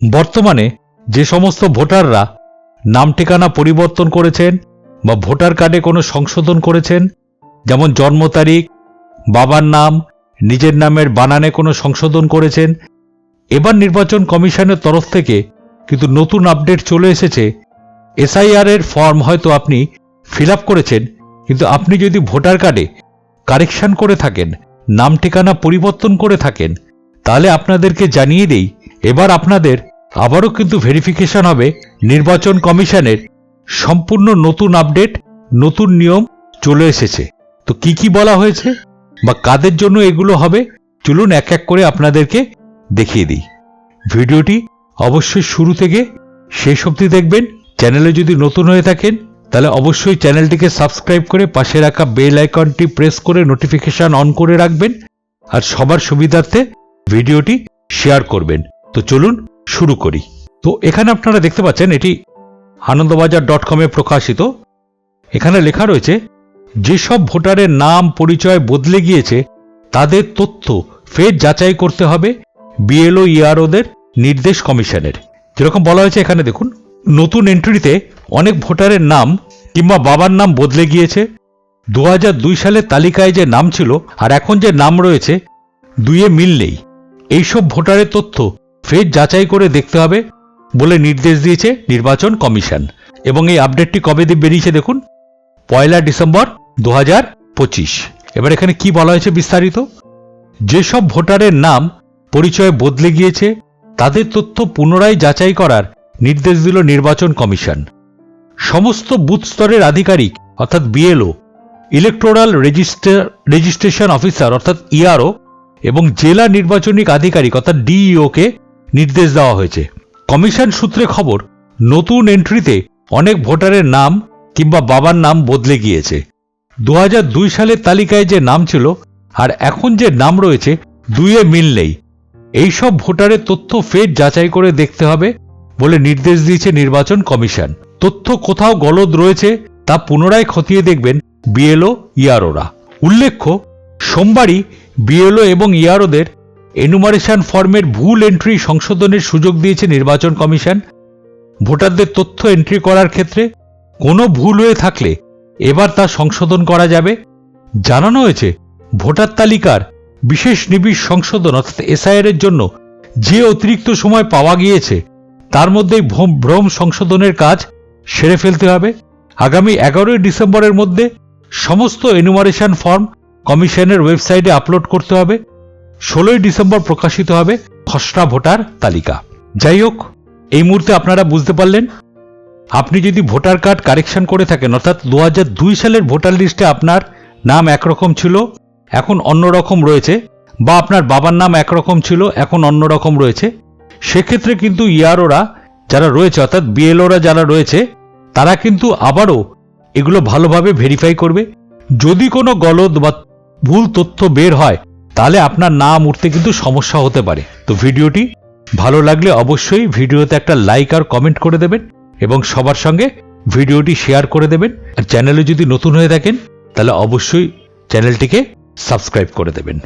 বর্তমানে যে সমস্ত ভোটাররা নাম ঠিকানা পরিবর্তন করেছেন বা ভোটার কার্ডে কোনো সংশোধন করেছেন, যেমন জন্ম তারিখ, বাবার নাম, নিজের নামের বানানে কোনো সংশোধন করেছেন, এবার নির্বাচন কমিশনের তরফ থেকে কিন্তু নতুন আপডেট চলে এসেছে। এসআইআর এর ফর্ম হয়তো আপনি ফিল করেছেন, কিন্তু আপনি যদি ভোটার কার্ডে কারেকশন করে থাকেন, নাম ঠিকানা পরিবর্তন করে থাকেন, তাহলে আপনাদেরকে জানিয়ে দেই, এবার আপনাদের আবারও কিন্তু ভেরিফিকেশন হবে নির্বাচন কমিশনের সম্পূর্ণ নতুন আপডেট নতুন নিয়ম চলে এসেছে। তো কি কি বলা হয়েছে বা কাদের জন্য এগুলো হবে, চলুন এক এক করে আপনাদেরকে দেখিয়ে দিই। ভিডিওটি অবশ্যই শুরু থেকে শেষ অবধি দেখবেন। চ্যানেলে যদি নতুন হয়ে থাকেন, তাহলে অবশ্যই চ্যানেলটিকে সাবস্ক্রাইব করে পাশে রাখা বেল আইকনটি প্রেস করে নোটিফিকেশন অন করে রাখবেন। আর সবার সুবিধার্থে ভিডিওটি শেয়ার করবেন। তো চলুন শুরু করি। তো এখানে আপনারা দেখতে পাচ্ছেন, এটি আনন্দবাজার ডট কমে প্রকাশিত। এখানে লেখা রয়েছে, যেসব ভোটারের নাম পরিচয় বদলে গিয়েছে, তাদের তথ্য ফের যাচাই করতে হবে বিএলও ইআরওদের নির্দেশ কমিশনের। যেরকম বলা হয়েছে এখানে দেখুন, নতুন এন্ট্রিতে অনেক ভোটারের নাম কিংবা বাবার নাম বদলে গিয়েছে। দু দুই সালের তালিকায় যে নাম ছিল আর এখন যে নাম রয়েছে, দুইয়ে মিল নেই। এইসব ভোটারের তথ্য ফের যাচাই করে দেখতে হবে বলে নির্দেশ দিয়েছে নির্বাচন কমিশন। এবং এই আপডেটটি কবে দিয়ে বেরিয়েছে দেখুন, পয়লা ডিসেম্বর দু পঁচিশ। এবার এখানে কি বলা হয়েছে বিস্তারিত? যেসব ভোটারের নাম পরিচয় বদলে গিয়েছে, তাদের তথ্য পুনরায় যাচাই করার নির্দেশ দিল নির্বাচন কমিশন। সমস্ত বুথ স্তরের আধিকারিক, অর্থাৎ BLO, electoral register, registration officer, অর্থাৎ ইআরও, এবং জেলা নির্বাচনিক আধিকারিক, অর্থাৎ ডিইওকে নির্দেশ দেওয়া হয়েছে। কমিশন সূত্রে খবর, নতুন এন্ট্রিতে অনেক ভোটারের নাম কিংবা বাবার নাম বদলে গিয়েছে। দু দুই সালের তালিকায় যে নাম ছিল আর এখন যে নাম রয়েছে, দুইয়ে মিল নেই। এইসব ভোটারের তথ্য ফের যাচাই করে দেখতে হবে বলে নির্দেশ দিয়েছে নির্বাচন কমিশন। তথ্য কোথাও গলদ রয়েছে, তা পুনরায় খতিয়ে দেখবেন বিএলও, ইয়ারোরা। উল্লেখ্য, সোমবারই বিএলও এবং ইয়ারোদের এনুমারেশন ফর্মের ভুল এন্ট্রি সংশোধনের সুযোগ দিয়েছে নির্বাচন কমিশন। ভোটারদের তথ্য এন্ট্রি করার ক্ষেত্রে কোনো ভুল হয়ে থাকলে এবার তা সংশোধন করা যাবে। জানানো হয়েছে, ভোটার তালিকার বিশেষ নিবিড় সংশোধন অর্থাৎ এসআইআর এর জন্য যে অতিরিক্ত সময় পাওয়া গিয়েছে, তার মধ্যেই ভ্রম ভ্রম সংশোধনের কাজ সেরে ফেলতে হবে। আগামী এগারোই ডিসেম্বরের মধ্যে সমস্ত এনুমারেশন ফর্ম কমিশনের ওয়েবসাইটে আপলোড করতে হবে। ষোলোই ডিসেম্বর প্রকাশিত হবে খসড়া ভোটার তালিকা। যাই হোক, এই মুহূর্তে আপনারা বুঝতে পারলেন, আপনি যদি ভোটার কার্ড কারেকশন করে থাকেন, অর্থাৎ দু হাজার দুই সালের ভোটার লিস্টে আপনার নাম একরকম ছিল, এখন অন্যরকম রয়েছে, বা আপনার বাবার নাম একরকম ছিল, এখন অন্যরকম রয়েছে, সেক্ষেত্রে কিন্তু ইয়ারোরা যারা রয়েছে, অর্থাৎ বিএলওরা যারা রয়েছে, তারা কিন্তু আবারও এগুলো ভালোভাবে ভেরিফাই করবে। যদি কোনো গলদ বা ভুল তথ্য বের হয় তাহলে আপনার নাম, উঠতে কিন্তু সমস্যা হতে পারে। তো ভিডিওটি ভালো লাগলে অবশ্যই ভিডিওতে একটা লাইক আর কমেন্ট করে দেবেন এবং সবার সঙ্গে ভিডিওটি শেয়ার করে দেবেন। আর চ্যানেলে যদি নতুন হয়ে থাকেন, তাহলে অবশ্যই চ্যানেলটিকে সাবস্ক্রাইব করে দেবেন।